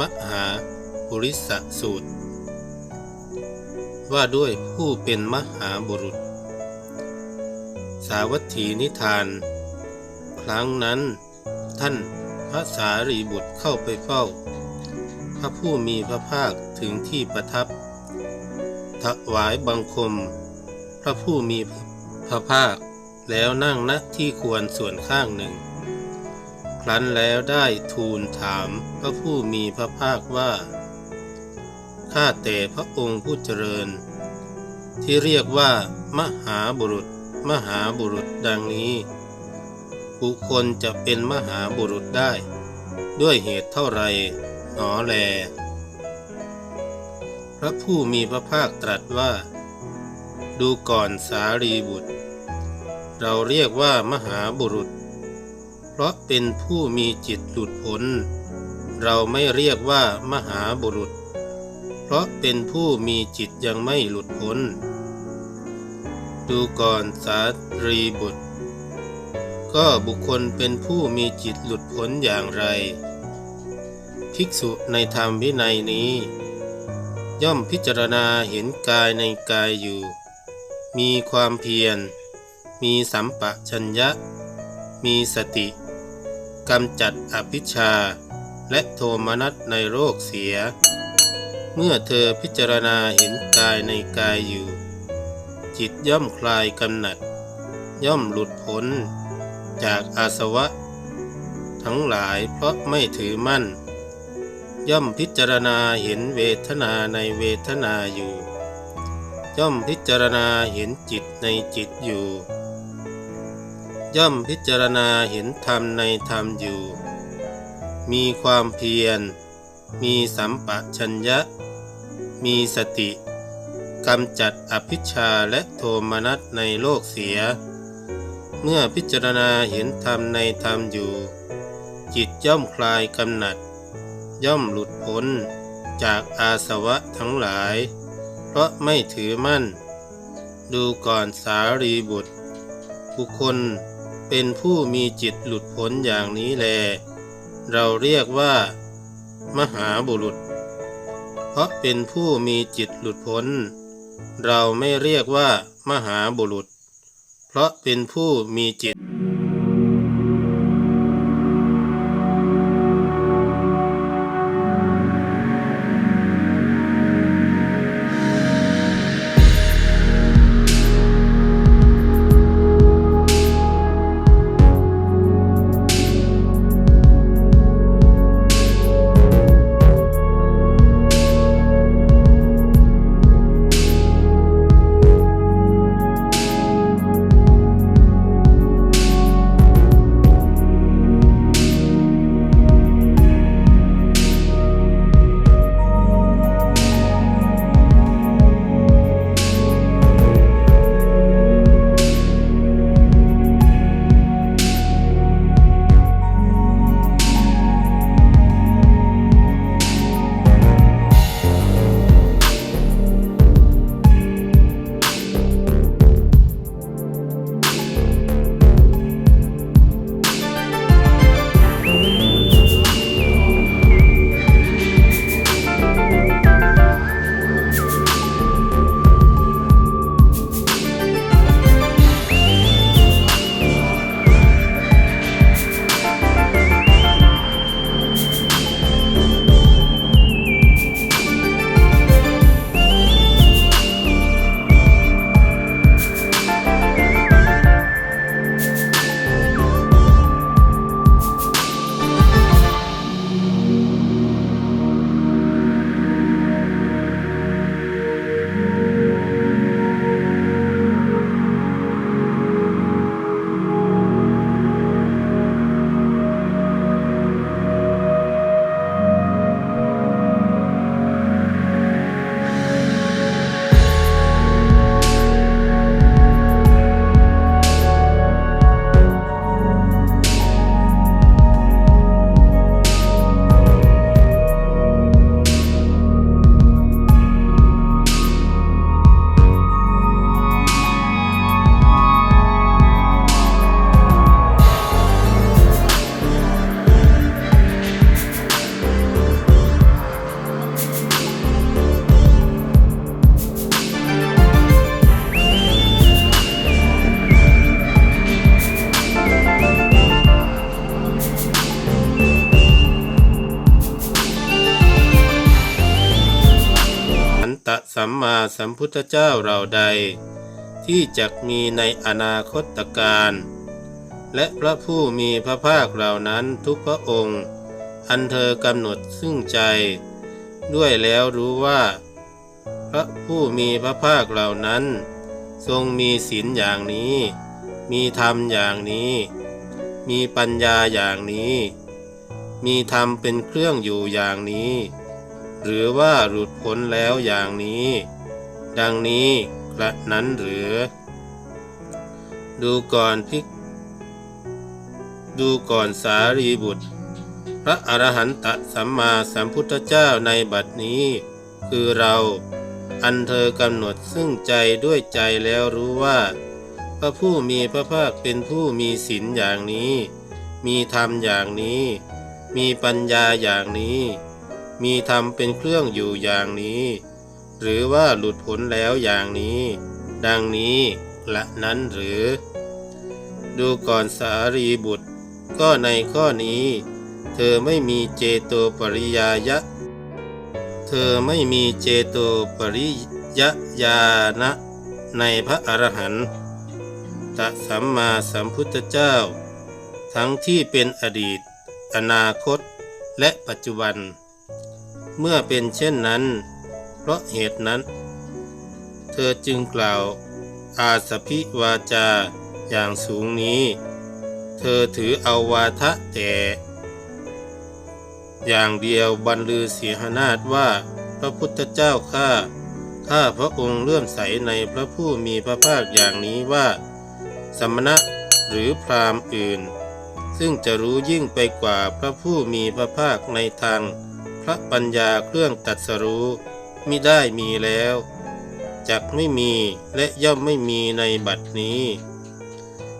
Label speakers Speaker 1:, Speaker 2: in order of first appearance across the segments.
Speaker 1: มหาปุริสสูตร ว่าด้วยผู้เป็นมหาบุรุษ สาวัตถีนิทาน ครั้งนั้นท่านพระสารีบุตรเข้าไปเฝ้า พระผู้มีพระภาคถึงที่ประทับ ถวายบังคม พระผู้มีพระภาคแล้วนั่งณที่ควรส่วนข้างหนึ่ง ครั้นแล้วได้ทูลถามพระผู้มีพระภาคว่า ข้าแต่พระองค์ผู้เจริญ ที่เรียกว่า มหาบุรุษ มหาบุรุษดังนี้ บุคคลจะเป็นมหาบุรุษได้ ด้วยเหตุเท่าไรหนอแล พระผู้มีพระภาคตรัสว่า ดูก่อนสารีบุตร เราเรียกว่ามหาบุรุษ เพราะเป็นผู้มีจิตหลุดพ้น เราไม่เรียกว่ามหาบุรุษ เพราะเป็นผู้มีจิตยังไม่หลุดพ้น ดูก่อนสารีบุตร ก็บุคคลเป็นผู้มีจิตหลุดพ้นอย่างไร ภิกษุในธรรมวินัยนี้ ย่อมพิจารณาเห็นกายในกายอยู่ มีความเพียร มีสัมปะชัญญะมีสติ กำจัดอภิชา และโทมนัสในโรคเสีย เมื่อเธอพิจารณาเห็นกายในกายอยู่ จิตย่อมคลายกำหนัด ย่อมหลุดพ้น จากอาสวะ ทั้งหลายเพราะไม่ถือมั่น ย่อมพิจารณาเห็นเวทนาในเวทนาอยู่ ย่อมพิจารณาเห็นจิตในจิตอยู่ ย่อมพิจารณาเห็นธรรมในธรรมอยู่ มีความเพียร มีสัมปะชัญญะ มีสติกำจัดอภิชาและโทมนัสในโลกเสีย เมื่อพิจารณาเห็นธรรมในธรรมอยู่ จิตย่อมคลายกำหนัด ย่อมหลุดพ้นจากอาสวะทั้งหลาย เพราะไม่ถือมั่น ดูก่อนสารีบุตรบุคคล เป็นผู้มีจิตหลุดพ้นอย่างนี้แล เราเรียกว่า มหาบุรุษ เพราะเป็นผู้มีจิตหลุดพ้น เราไม่เรียกว่า มหาบุรุษ เพราะเป็นผู้มีจิต สัมมาสัมพุทธเจ้าเราใด ที่จะมีในอนาคตการ และพระผู้มีพระภาคเหล่านั้นทุกพระองค์ อันเธอกำหนดซึ่งใจ ด้วยแล้วรู้ว่า พระผู้มีพระภาคเหล่านั้น ทรงมีศีลอย่างนี้ มีธรรมอย่างนี้ มีปัญญาอย่างนี้ มีธรรมเป็นเครื่องอยู่อย่างนี้ หรือว่าหลุดพ้นแล้วอย่างนี้ ดังนี้กระนั้นหรือ ดูก่อนพิกดูก่อนสารีบุตร พระอรหันตสัมมาสัมพุทธเจ้าในบัดนี้ คือเราอันเธอกำหนดซึ่งใจด้วยใจแล้วรู้ว่า พระผู้มีพระภาคเป็นผู้มีศีลอย่างนี้ มีธรรมอย่างนี้ มีปัญญาอย่างนี้ มีธรรมเป็นเครื่องอยู่อย่างนี้ หรือว่าหลุดพ้นแล้วอย่างนี้ ดังนี้ละนั้นหรือ ดูก่อนสารีบุตร ก็ในข้อนี้ เธอไม่มีเจโตปริยายะ เธอไม่มีเจโตปริยญาณะในพระอรหันตสัมมาสัมพุทธเจ้า ทั้งที่เป็นอดีต อนาคต และปัจจุบัน เมื่อเป็นเช่นนั้น เพราะเหตุนั้น เธอจึงกล่าว อาสพิวาจาอย่างสูงนี้ เธอถือเอาวาทะแต่ อย่างเดียวบรรลือเสียหนาฏว่าพระพุทธเจ้าข้าข้าพระองค์เลื่อมใสในพระผู้มีพระภาคอย่างนี้ว่า สมณะหรือพราหมณ์อื่น ซึ่งจะรู้ยิ่งไปกว่าพระผู้มีพระภาคในทาง พระปัญญาเครื่องตัดสรู้มิได้มีแล้วจักไม่มีและย่อมไม่มีในบัดนี้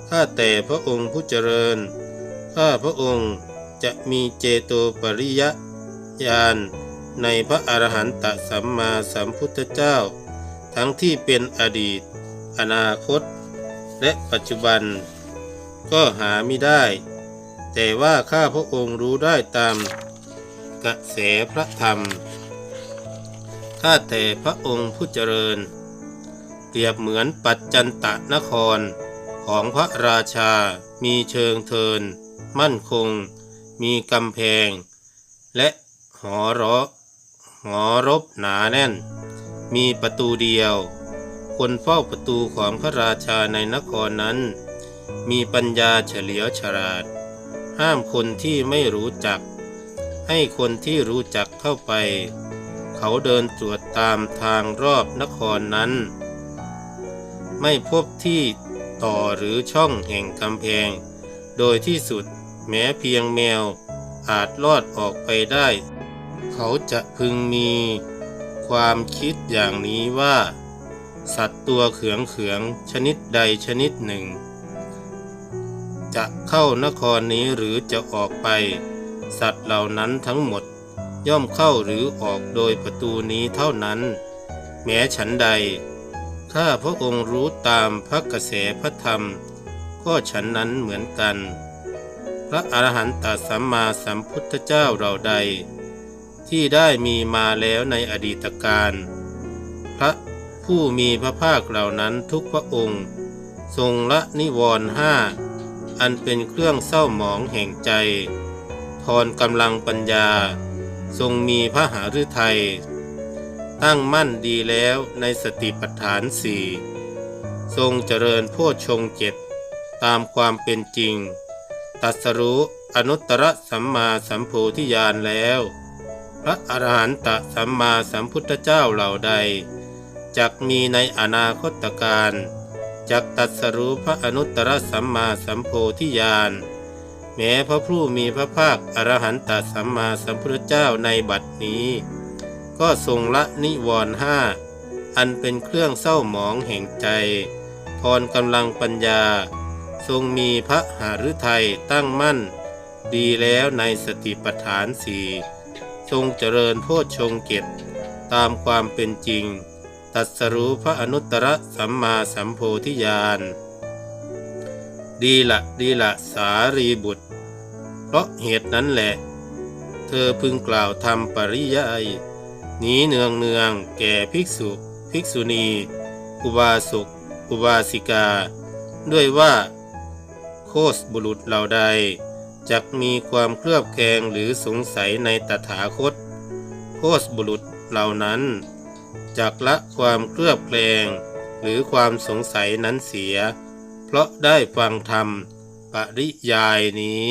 Speaker 1: ข้าแต่พระองค์ผู้เจริญ ข้าพระองค์จะมีเจโตปริยญาณในพระอรหันตสัมมาสัมพุทธเจ้า ทั้งที่เป็นอดีต อนาคต และปัจจุบัน ก็หาไม่ได้ แต่ว่าข้าพระองค์รู้ได้ตาม กระแสพระธรรม ข้าแต่พระองค์ผู้เจริญ เปรียบเหมือนปัจจันตะนคร ของพระราชา มีเชิงเทิน มั่นคง มีกำแพง และหอรอหอรบหนาแน่น มีประตูเดียว คนเฝ้าประตูของพระราชาในนครนั้น มีปัญญาเฉลียวฉลาด ห้ามคนที่ไม่รู้จัก ให้คนที่รู้จักเข้าไป เขาเดินตรวจตามทางรอบนครนั้น ไม่พบที่ต่อหรือช่องแห่งกำแพง โดยที่สุดแม้เพียงแมวอาจลอดออกไปได้ เขาจะพึงมีความคิดอย่างนี้ว่า สัตว์ตัวเขืองเขืองชนิดใดชนิดหนึ่ง จะเข้านครนี้หรือจะออกไป สัตว์เหล่านั้นทั้งหมดย่อมเข้าหรือออกโดยประตูนี้เท่านั้น แม้ฉันใด ข้าพระองค์รู้ตามพระกระแสพระธรรม ก็ฉันนั้นเหมือนกัน พระอรหันตสัมมาสัมพุทธเจ้าเราใด ที่ได้มีมาแล้วในอดีตการพระผู้มีพระภาคเหล่านั้นทุกพระองค์ ทรงละนิวรณ์ห้าอันเป็นเครื่องเศร้าหมองแห่งใจ ทอนกำลังปัญญา ทรงมีพระหฤทัยตั้งมั่นดีแล้วในสติปัฏฐานสี่ทรงเจริญโพชฌงเจ็ดตามความเป็นจริง ตัสรู้อนุตตรสัมมาสัมโพธิญาณแล้ว พระอรหันตสัมมาสัมพุทธเจ้าเหล่าใดจักมีในอนาคตการจักตัดสรู้พระอนุตตรสัมมาสัมโพธิญาณ แม้พระผู้มีพระภาคอรหันตสัมมาสัมพุทธเจ้าในบัดนี้ ก็ทรงละนิวรณ์ห้าอันเป็นเครื่องเศร้าหมองแห่งใจพรกำลังปัญญา ทรงมีพระหฤทัยตั้งมั่น ดีแล้วในสติปัฏฐานสี่ทรงเจริญโพชฌงเกตตามความเป็นจริง ตัดสรู้พระอนุตตรสัมมาสัมโพธิญาณ ดีละดีละสารีบุตร เพราะเหตุนั้นแหละ เธอพึงกล่าวทำปริยายนี้เนืองเนืองแก่ภิกษุ ภิกษุณี อุบาสกอุบาสิกา ด้วยว่า โคสบุรุษเหล่าใดจักมีความเคลือบแคลงหรือสงสัยในตถาคต โคสบุรุษเหล่านั้นจักละความเคลือบแคลงหรือความสงสัยนั้นเสีย เพราะได้ฟังธรรมปริยายนี้